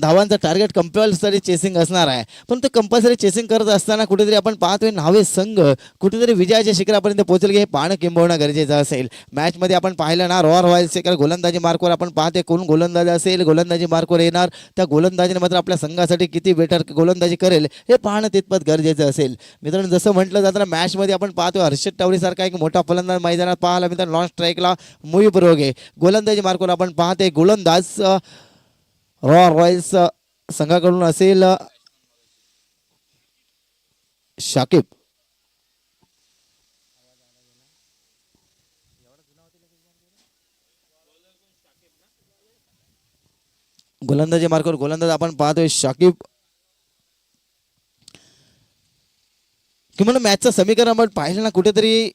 धावांचं target compulsory chasing असणार आहे. पण ते कंपल्सरी चेसिंग करत असताना कुठेतरी आपण पाहतोय नावे संघ कुठेतरी विजयाच्या शिखरापर्यंत पोहोचेल हे पाहणं किंबवणं गरजेचं असेल. मॅचमध्ये आपण पाहिलं ना रॉ रॉयल शेखर गोलंदाजी मार्कवर आपण पाहते कोण गोलंदाज असेल गोलंदाजी मार्कवर येणार. त्या गोलंदाजीने मात्र आपल्या संघासाठी किती बेटर गोलंदाजी करेल हे पाहणं तितपत गरजेचं असेल. मित्रांनो जसं म्हटलं जातं ना मॅचमध्ये आपण पाहतो हर्षद टावरीसारखा एक मोठा फलंदाज मैदानात पाहायला मित्रांनो लॉन्ग स्ट्राईकला मुईब रोगे गोलंदाजी मार्कवर आपण पाहते गोलंदाज रॉ रॉयल्स संघाकडून असेल शाकिब. गोलंदाजी मार्कवर गोलंदाज आपण पाहतोय शाकिब. किंवा मॅचचं समीकरण आपण पाहिलं ना कुठेतरी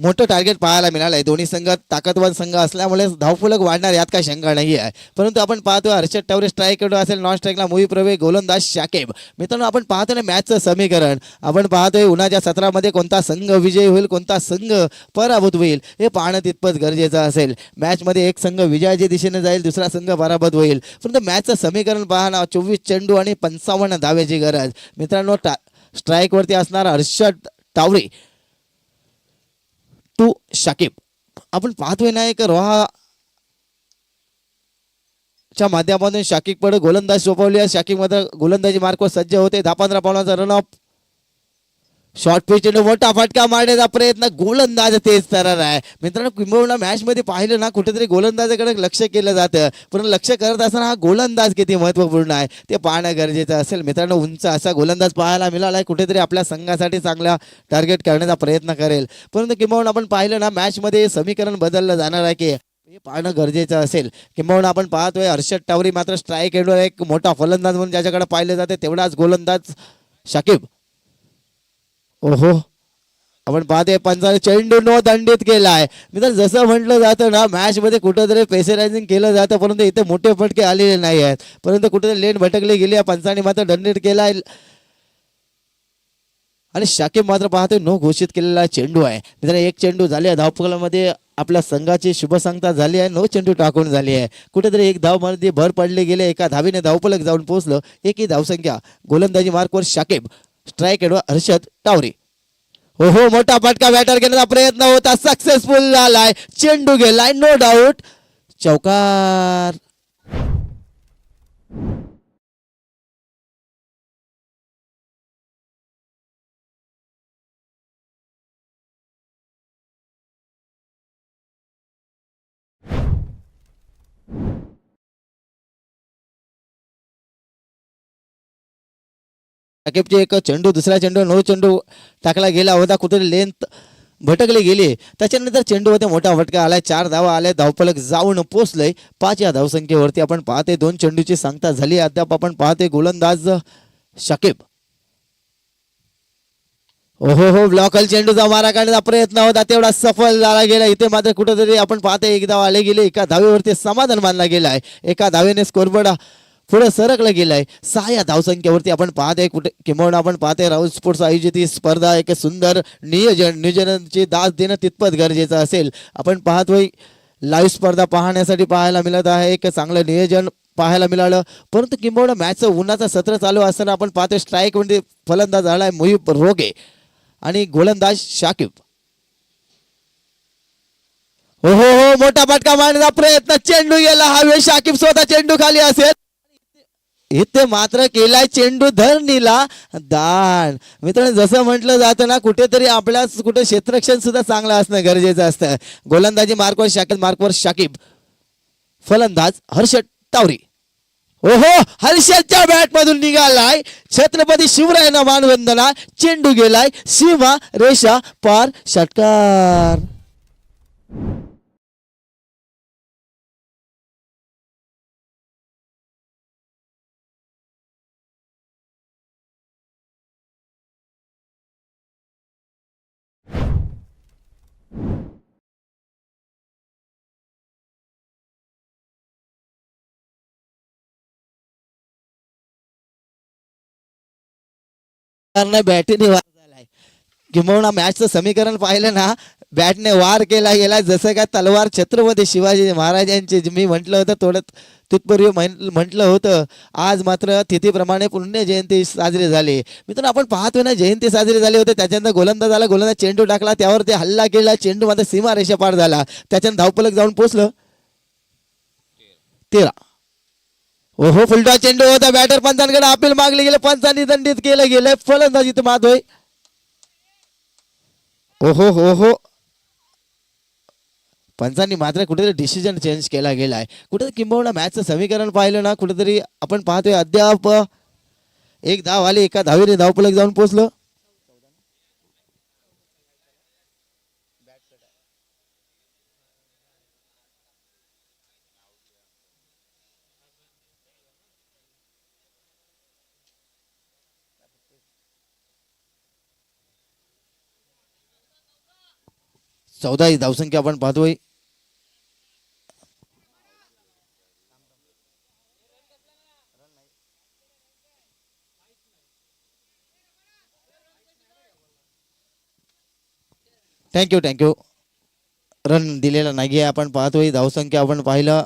मोठं टार्गेट पाहायला मिळालं आहे दोन्ही संघ ताकदवान संघ असल्यामुळे धावफलक वाढणार यात काही शंका नाही आहे परंतु आपण पाहतो हर्षद टावरे स्ट्राईक असेल नॉन स्ट्राईकला मुवी प्रवे गोलंदाज शाकेब. मित्रांनो आपण पाहतो ना मॅचचं समीकरण. आपण पाहतोय उन्हाच्या सत्रामध्ये कोणता संघ विजयी होईल कोणता संघ पराभूत होईल हे पाहणं तितपत गरजेचं असेल. मॅचमध्ये एक संघ विजयाच्या दिशेने जाईल दुसरा संघ पराभूत होईल. परंतु मॅचचं समीकरण पाहणं चोवीस चेंडू आणि पंचावन्न धावेची गरज. मित्रांनो टा स्ट्राईकवरती असणारा हर्षद टावरे. टू शाकिब. आपण पाहतोय ना एक रोहा च्या माध्यमातून शाकिब गोलंदाज सोपवली आहे. शाकिब मात्र गोलंदाजी मार्कवर सज्ज होते. दहा पंधरा पावलांचा रन ऑफ शॉर्ट पिच मोठा फटका मारण्याचा प्रयत्न गोलंदाज तेच तरर आहे. मित्रांनो किंबहुना मॅचमध्ये पाहिलं ना कुठेतरी गोलंदाजाकडे लक्ष केलं जातं. पण लक्ष करत असताना हा गोलंदाज किती महत्त्वपूर्ण आहे ते पाहणं गरजेचं असेल. मित्रांनो उंच असा गोलंदाज पाहायला मिळाला आहे कुठेतरी आपल्या संघासाठी चांगला टार्गेट करण्याचा प्रयत्न करेल. परंतु किंबहुना आपण पाहिलं ना मॅचमध्ये समीकरण बदललं जाणार आहे की हे पाहणं गरजेचं असेल. किंबहुना आपण पाहतोय हर्षद टावरी मात्र स्ट्राईक एंडवर एक मोठा फलंदाज म्हणून ज्याच्याकडे पाहिलं जाते तेवढाच गोलंदाज शाकिब ओहो. आपण पाहते पंचाने चेंडू नो दंडित केलाय. मी तर जसं म्हटलं जातं ना मॅचमध्ये कुठंतरी पेसरायझिंग केलं जातं परंतु इथे मोठे फटके आलेले नाही आहेत परंतु कुठेतरी लेन भटकली गेली आहे पंचाने मात्र दंडित केलाय. आणि शाकिब मात्र पाहतोय नो घोषित केलेला चेंडू आहे. मित्रांनो एक चेंडू झाले आहे आपल्या संघाची शुभसंगता झाली आहे नो चेंडू टाकून झाली आहे. कुठेतरी एक धावमध्ये भर पडले गेले एका धावीने धावपलक जाऊन पोहोचलं. एकही धावसंख्या गोलंदाजी मार्कवर शाकिब स्ट्राईक एडवा हर्षद टावरे. हो हो मोठा फटका बॅटर घेण्याचा प्रयत्न होता. सक्सेसफुल झालाय. चेंडू गेलाय नो डाऊट चौकार. साकिबचे एक चेंडू दुसरा चेंडू नऊ चेंडू टाकला गेला होता कुठेतरी लेंथ भटकले गेले. त्याच्यानंतर चेंडू मोठा फटका आलाय चार धावा आल्या धावफलक जाऊन पोचलंय. पाच या धावसंख्येवरती आपण पाहते दोन चेंडूची सांगता झाली. अद्याप आपण पाहते गोलंदाज शाकिब. ओहो हो ब्लॉकल चेंडूचा मारा काढण्याचा प्रयत्न होता तेवढा सफल झाला गेला. इथे मात्र कुठेतरी आपण पाहते एक धाव आले गेले एका धावेवरती समाधान मानला गेला आहे. एका धावेने स्कोरबोर्ड पुढे सरकलं गेलंय. सहा या धावसंख्येवरती आपण पाहते कुठे किंवा आपण पाहते राहुल स्पोर्ट्स आयोजित ही स्पर्धा. एक सुंदर नियोजन नियोजनाची दास देणं तितपत गरजेचं असेल. आपण पाहतोय लाईव्ह स्पर्धा पाहण्यासाठी पाहायला मिळत आहे. एक चांगलं नियोजन पाहायला मिळालं. परंतु किंबहुना मॅचचं उन्हाचं सत्र चालू असताना आपण पाहतोय स्ट्राईक म्हणजे फलंदाज झालाय मुहीब रोगे आणि गोलंदाज शाकिब. हो हो हो मोठा फटका मारण्याचा प्रयत्न. चेंडू गेला हा वेळ शाकिब स्वतः चेंडू खाली असेल. इथे मात्र केलाय चेंडू धरणीला दान. मित्रांनो जसं म्हटलं जातं ना कुठेतरी आपल्या कुठे क्षेत्ररक्षण सुद्धा चांगलं असणं गरजेचं असतं. गोलंदाजी मार्कवर शाकिब मार्कवर शाकिब. फलंदाज हर्षद टावरी ओहो हर्षदच्या बॅट मधून निघालाय. छत्रपती शिवरायांना मानवंदना. चेंडू गेलाय. सीमा रेषा पार षटकार. बॅटीने वार झालाय. किंबहुना मॅचचं समीकरण पाहिलं ना बॅटने वार केला गेला. जसं काय तलवार छत्रपती शिवाजी महाराजांचे मी म्हटलं होतं थोडं तुत्पूर्वी म्हटलं होतं. आज मात्र तिथीप्रमाणे पुण्य जयंती साजरी झाली. मित्रांनो आपण पाहतो ना जयंती साजरी झाली होती. त्याच्यानंतर गोलंदाज आला गोलंदाज चेंडू टाकला. त्यावर ते हल्ला केला. चेंडू मात्र सीमारेषा पार झाला. त्याच्यानंतर धावपलक जाऊन पोचलं. तेरा. ओहो फुलटा चेंडू होता. बॅटर पंचांकडे अपील मागले गेले. पंचांनी दंडित केलं गेलं. फलंदाजी तर माधोय ओहो हो हो पंचांनी मात्र कुठेतरी डिसिजन चेंज केला गेलाय. कुठेतरी किंबहुना मॅचचं समीकरण पाहिलं ना. कुठेतरी आपण पाहतोय अद्याप एक धाव आली एका धावीने धावपलक जाऊन पोचलं. चौदा ही धावसंख्या आपण पाहतोय. थँक्यू थँक्यू रन दिलेला नाही आहे आपण पाहतोय धावसंख्या आपण पाहिलं.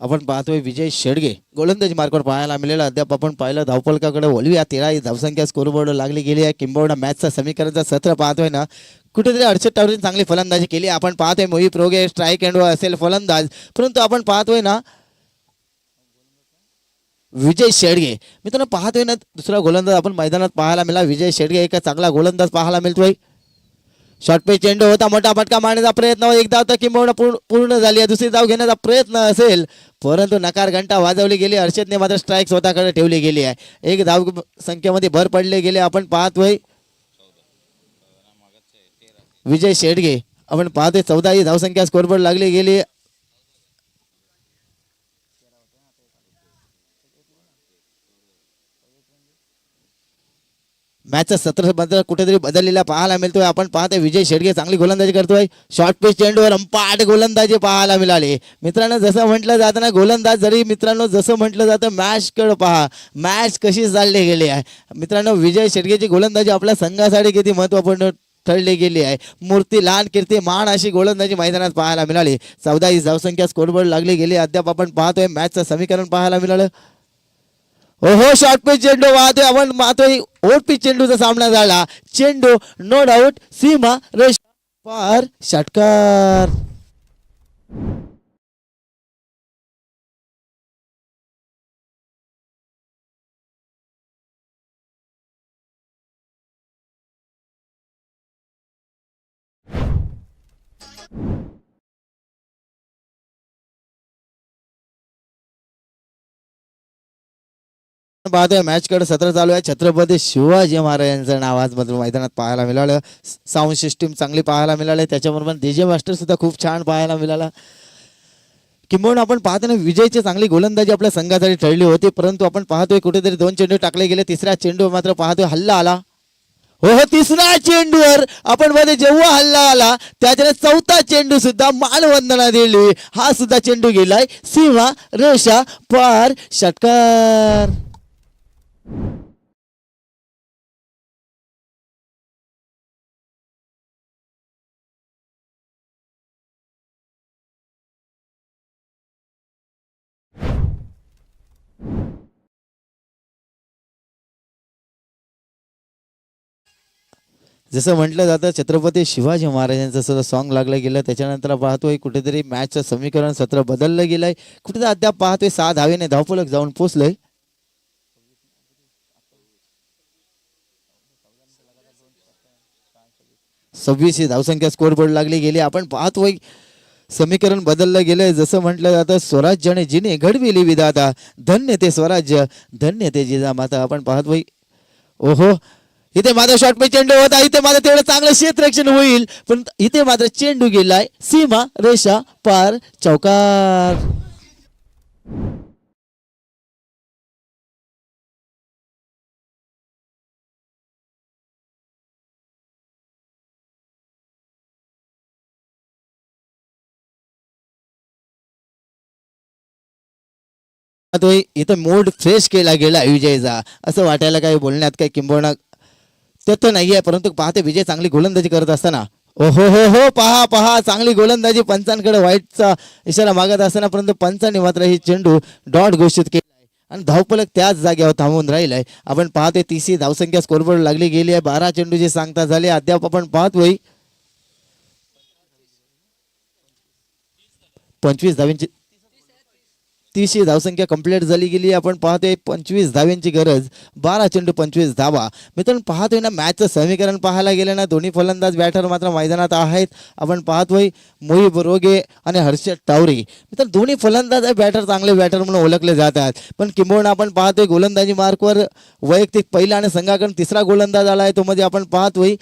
आपण पाहतोय विजय शेडगे. गोलंदाजी मार्कवर पाहायला मिळेल अद्याप आपण पाहिलं धावपलकाकडे ओलविया तेरा ही धावसंख्या स्कोरबोर्ड लागली गेली आहे. किंबहुना मॅचचा समीकरणचा सत्र पाहतोय ना. कुठेतरी अडचण टावरीने चांगली फलंदाजी केली. आपण पाहतोय मोहित रोगे स्ट्राईक अँड असेल फलंदाज. परंतु आपण पाहतोय ना विजय शेडगे. मित्रांनो पाहतोय ना दुसरा गोलंदाज आपण मैदानात पाहायला मिळाला. विजय शेडगे एक चांगला गोलंदाज पाहायला मिळतोय. शॉर्ट पे चेंडू होता मोठा फटका मारण्याचा प्रयत्न एक धाव तर किंबहुना पूर्ण पूर्ण झाली आहे. दुसरी धाव घेण्याचा प्रयत्न असेल परंतु नकार घंटा वाजवली गेली. हर्षदने मात्र स्ट्राईक स्वतःकडे ठेवली गेली आहे. एक धाव संख्येमध्ये भर पडले गेले. आपण पाहतोय विजय शेडगे. आपण पाहतोय चौदा ही धावसंख्या स्कोरबोर्ड लागली गेली. मॅचचा सत्र मात्र कुठेतरी बदललेला पाहायला मिळतोय. आपण पाहतोय विजय शेडगे चांगली गोलंदाजी करतोय. शॉर्ट पिच चेंडूवर अंपाट गोलंदाजी पाहायला मिळाली. मित्रांनो जसं म्हटलं जातं ना गोलंदाज जरी मित्रांनो जसं म्हटलं जातं मॅचकडं पहा. मॅच कशी चालली गेली आहे. मित्रांनो विजय शेडगेची गोलंदाजी आपल्या संघासाठी किती महत्त्वपूर्ण ठरली गेली आहे. मूर्ती लहान कीर्ती मान अशी गोलंदाजी मैदानात पाहायला मिळाली. चौदा ही धावसंख्या स्कोरबोर्ड लागली गेली. अद्याप आपण पाहतोय मॅचचं समीकरण पाहायला मिळालं. हो शॉर्ट पिच चेंडू वाहतोय आपण मात्र ओट पिच चेंडूचा सामना झाला. चेंडू नो डाऊट सीमा रेश पार षटकार. पाहतोय मॅच कडे सत्र चालू आहे. छत्रपती शिवाजी महाराजांचं नाव आज मधून मैदानात पाहायला मिळालं. साऊंड सिस्टीम चांगली पाहायला मिळाली. त्याच्याबरोबर डीजे मास्टर सुद्धा खूप छान पाहायला मिळाला. किंबहुना आपण पाहताना विजयची चांगली गोलंदाजी आपल्या संघासाठी ठरली होती. परंतु आपण पाहतोय कुठेतरी दोन चेंडू टाकले गेले. तिसऱ्या चेंडू मात्र पाहतोय हल्ला आला. हो हो तिसरा चेंडूवर आपण मध्ये जेव्हा हल्ला आला त्याच्याने चौथा चेंडू सुद्धा मानवंदना दिली. हा सुद्धा चेंडू गेलाय. सीमा रेषा पार षटकार. जसं म्हटलं जातं छत्रपती शिवाजी महाराजांचं सुद्धा सॉन्ग लागलं गेलं. त्याच्यानंतर पाहतोय कुठेतरी मॅचचं समीकरण सत्र बदललं गेलंय. कुठेतरी अद्याप पाहतोय सहा धावेने धावफलक जाऊन पोचलंय सव्वीस ही धावसंख्या स्कोर बोर्ड लागली गेली. आपण पाहतोय समीकरण बदललं गेलंय. जसं म्हटलं जातं स्वराज्याने जिने घडविली विधाता धन्य ते स्वराज्य धन्य ते जिजामाता. आपण पाहतोय ओहो इथे माझा शॉर्ट पे चेंडू होता. इथे माझं तेवढं चांगलं क्षेत्ररक्षण होईल. पण इथे मात्र चेंडू गेलाय. सीमा रेषा पार. चौकार. तो इथं मूड फ्रेश केला गेला विजयचा. असं वाटायला काही बोलण्यात काही किंबहुना ते तर नाहीये परंतु पाहते विजय चांगली गोलंदाजी करत असताना. ओ हो हो हो पहा पहा चांगली गोलंदाजी पंचांकडे वाईटचा इशारा मागत असताना परंतु पंचांनी मात्र ही चेंडू डॉट घोषित केला आहे. आणि धावपलक त्याच जागेवर थांबून राहिलाय. आपण पाहतोय तिसरी धावसंख्या स्कोरबोर्ड लागली गेली आहे. बारा चेंडूची सांगता झाले अद्याप आपण पाहतोय. पंचवीस धावींची तीसशे धावसंख्या कंप्लीट झाली गेली. आपण पाहतोय पंचवीस धाव्यांची गरज बारा चेंडू पंचवीस धावा. मित्रांनो पाहतोय ना मॅचचं समीकरण पाहायला गेलं ना दोन्ही फलंदाज बॅटर मात्र मैदानात आहेत. आपण पाहतोय मोहिब रोगे आणि हर्षद टावरे. मित्रांनो दोन्ही फलंदाज बॅटर चांगले बॅटर म्हणून ओळखले जातात. पण किंबहुना आपण पाहतोय गोलंदाजी मार्कवर वैयक्तिक पहिला आणि संघाकडून तिसरा गोलंदाज आला आहे. तो मध्ये आपण पाहतोय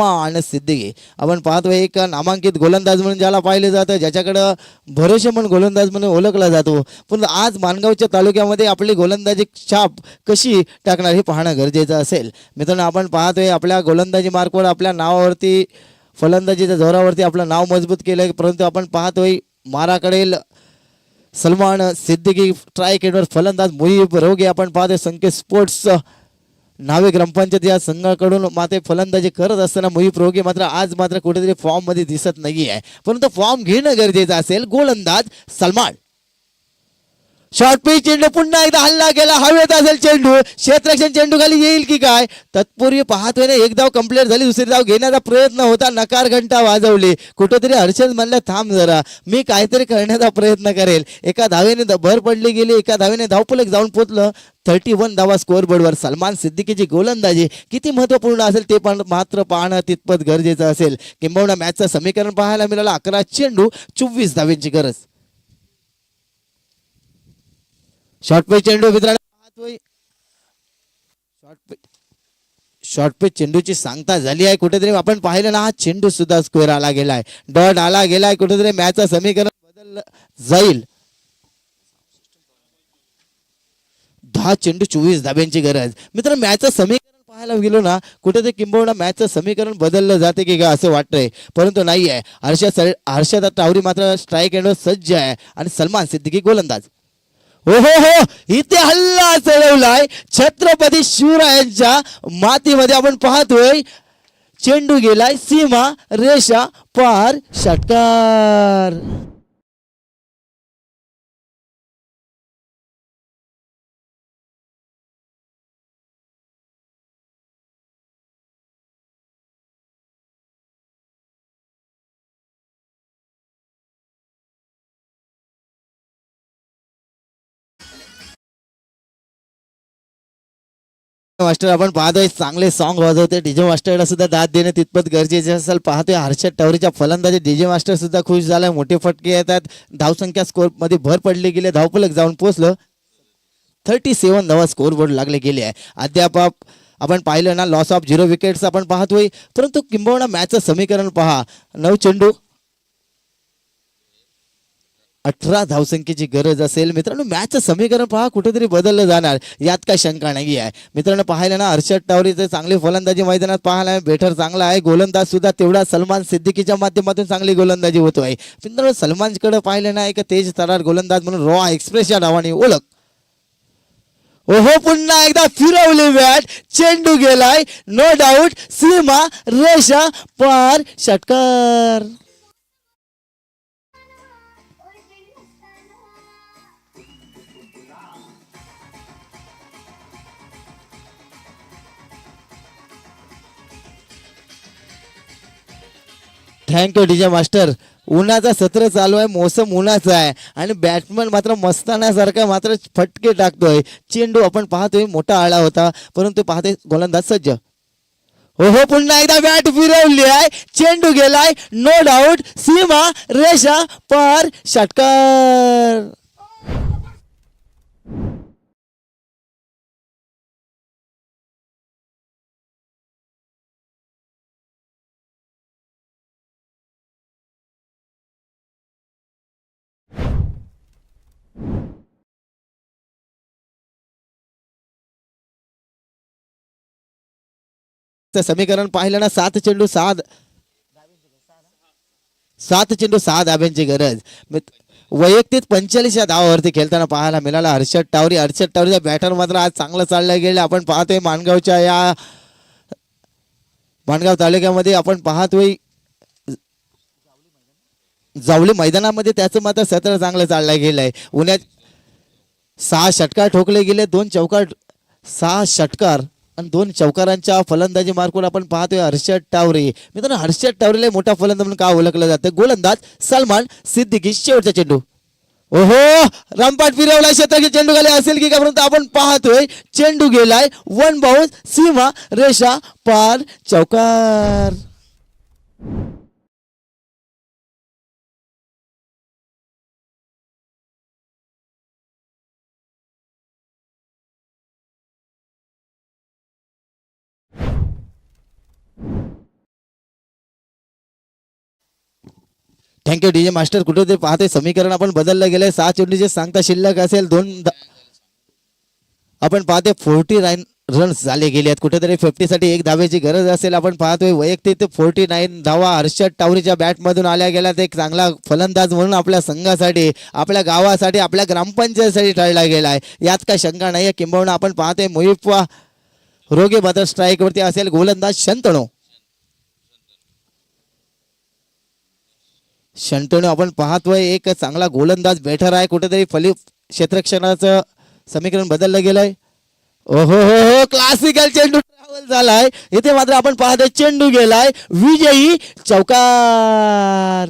आणि सिद्दीकी. आपण पाहतोय एक नामांकित गोलंदाज म्हणून ज्याला पाहिलं जातं ज्याच्याकडं भरोसे म्हणून गोलंदाज म्हणून ओळखला जातो. पण आज मानगावच्या तालुक्यामध्ये आपली गोलंदाजी छाप कशी टाकणार हे पाहणं गरजेचं असेल. मित्रांनो आपण पाहतोय आपल्या गोलंदाजी मार्कवर आपल्या नावावरती फलंदाजीच्या जोरावरती आपलं नाव मजबूत केलं आहे परंतु आपण पाहतोय माराकडेल सलमान सिद्दीकी ट्राय केडवर फलंदाज मुहीब रोगे. आपण पाहतोय संकेत स्पोर्ट्स नावे ग्रामपंचायत या संघाकडून मात्र फलंदाजी करत असताना मोहित रोगे मात्र आज मात्र कुठेतरी फॉर्ममध्ये दिसत नाही आहे परंतु फॉर्म घेणं गरजेचं असेल. गोलंदाज सलमान. शॉर्ट पिच चेंडू पुन्हा एकदा हल्ला गेला हवेत असेल चेंडू. क्षेत्रक्षण चेंडू खाली येईल की काय? तत्पूर्वी पाहतोय ना एक धाव कंप्लीट झाली दुसरी धाव घेण्याचा प्रयत्न होता. नकार घंटा वाजवली. कुठेतरी हर्षद म्हणलं थांब जरा. मी काहीतरी करण्याचा प्रयत्न करेल. एका धावेने द- भर पडली गेली. एका धावेने धावपलक जाऊन पोचलं थर्टी वन धावा स्कोअरबोर्डवर सलमान सिद्दीकीची गोलंदाजी किती महत्त्वपूर्ण असेल ते पण मात्र पाहणं तितपत गरजेचं असेल. किंबहुना मॅचचं समीकरण पाहायला मिळालं. अकरा चेंडू चोवीस धावेंची गरज. शॉर्ट पे चेंडू मित्रांनो शॉर्ट पे शॉर्ट पे चेंडूची सांगता झाली आहे कुठेतरी आपण पाहिलं ना हा चेंडू सुद्धा स्क्वेअर आला गेलाय डॉट आला गेलाय कुठेतरी मॅचचं समीकरण बदललं जाईल दहा चेंडू चोवीस धाब्यांची गरज मित्र मॅचचं समीकरण पाहायला गेलो ना कुठेतरी किंबहुना मॅचचं समीकरण बदललं जाते की का असं वाटतंय परंतु नाही आहे हर्षद हर्षदा टावरी मात्र स्ट्राईक एंडवर सज्ज आहे आणि सलमान सिद्दीकी गोलंदाज हो हो हो इथे हल्ला चढवलाय. छत्रपती शिवरायांच्या मातीमध्ये आपण पाहतोय. चेंडू गेलाय सीमा रेषा पार षटकार. मास्टर आपण पाहतोय चांगले सॉन्ग वाजवते. डीजे मास्टरला सुद्धा दाद देणे तितपत गरजेचे असेल. पाहतोय हर्षद टवरीच्या फलंदाजी. डीजे मास्टर सुद्धा खुश झालाय. मोठे फटके येतात. धावसंख्या स्कोरमध्ये भर पडली गेले. धावपलक जाऊन पोहोचलं. थर्टी सेवन धावा स्कोर बोर्ड लागले गेले आहे. अद्याप आपण पाहिलं ना लॉस ऑफ झिरो विकेट्स आपण पाहतोय. परंतु किंबहुना मॅचचं समीकरण पहा. नऊ चेंडू अठरा धावसंख्येची गरज असेल. मित्रांनो मॅचचं समीकरण पहा कुठेतरी बदललं जाणार. यात काय शंका नाही आहे. मित्रांनो पाहिलं ना हर्षद टावरीचे चांगली फलंदाजी मैदानात पाहायला बेटर चांगला आहे. गोलंदाज सुद्धा तेवढा सलमान सिद्दीकीच्या माध्यमातून चांगली गोलंदाजी होतो आहे मित्रांनो सलमानकडे पाहिलं ना एक तेज तरार गोलंदाज म्हणून रॉ एक्सप्रेस या नावाने ओळख. ओहो पुन्हा एकदा फिरवली बॅट. चेंडू गेलाय. नो डाऊट सीमा रेषा पार षटकार. थँक्यू डीजे मास्टर उन्हाचा सत्र चालू आहे मोसम उन्हाचा आहे. आणि बॅट्समन मात्र मस्तानासारखा मात्र फटके टाकतोय. चेंडू आपण पाहतोय मोठा आळा होता परंतु पाहतोय गोलंदाज सज्ज. हो हो पुन्हा एकदा बॅट फिरवली आहे. चेंडू गेलाय. नो डाऊट सीमा रेषा पार षटकार. समीकरण पाहिलं ना सात चेंडू सहा सात चेंडू सहा धाब्यांची गरज. वैयक्तिक पंचेचाळीसच्या धावावरती खेळताना पाहायला मिळाला हर्षद टावरी. हर्षद टावरीचा बॅटर मात्र आज चांगलं चाललं गेलं. आपण पाहतोय माणगावच्या या माणगाव तालुक्यामध्ये आपण पाहतोय जावली मैदानामध्ये त्याचं मात्र सत्र चांगलं चाललं गेलंय. उन्हात सहा षटकार ठोकले गेले दोन चौकार सहा षटकार आणि दोन चौकारांच्या फलंदाजी मार्कवर आपण पाहतोय हर्षद टावरे. मित्रांनो हर्षद टावरेला मोठा फलंदाज म्हणून का ओळखलं जातं? गोलंदाज सलमान सिद्दीकी शेवटचा चेंडू. ओहो रामपाट फिरवला क्षेत्र चेंडू गेले असेल की का परंतु आपण पाहतोय चेंडू गेलाय वन बाउन्स सीमा रेषा पार चौकार. थँक्यू डीजे मास्टर कुठे ते पाहते? समीकरण आपण बदललं गेलंय. सहा चेंडूचे सांगता शिल्लक असेल दोन आपण पाहते फोर्टी नाईन रन्स झाले गेले आहेत कुठेतरी फिफ्टीसाठी एक धावेची गरज असेल. आपण पाहतोय वैयक्तिक फोर्टी नाईन धावा हर्षद टावरीच्या बॅटमधून आल्या गेल्यात. एक चांगला फलंदाज म्हणून आपल्या संघासाठी आपल्या गावासाठी आपल्या ग्रामपंचायतीसाठी ठरला गेला आहे यात काय शंका नाही आहे किंबहुना आपण पाहतोय मुहिप्वा रोगे बदर स्ट्राइक वरती असेल गोलंदाज शंतणू. शंतणू आपण पाहतोय एक चांगला गोलंदाज बेटर आहे कुठेतरी फली क्षेत्रक्षणाचं समीकरण बदललं गेलंय. ओहो हो हो क्लासिकल चेंडू ट्रॅव्हल झालाय. इथे मात्र आपण पाहतोय चेंडू गेलाय. विजयी चौकार.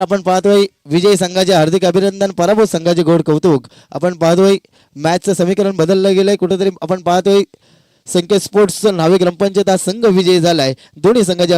आपण पाहतोय विजय संघाचे हार्दिक अभिनंदन पराभूत संघाचे गोड कौतुक. आपण पाहतोय मॅचचं समीकरण बदललं गेलंय कुठेतरी आपण पाहतोय संकेत स्पोर्ट्सचं नावे ग्रामपंचायत हा संघ विजयी झालाय. दोन्ही संघाचे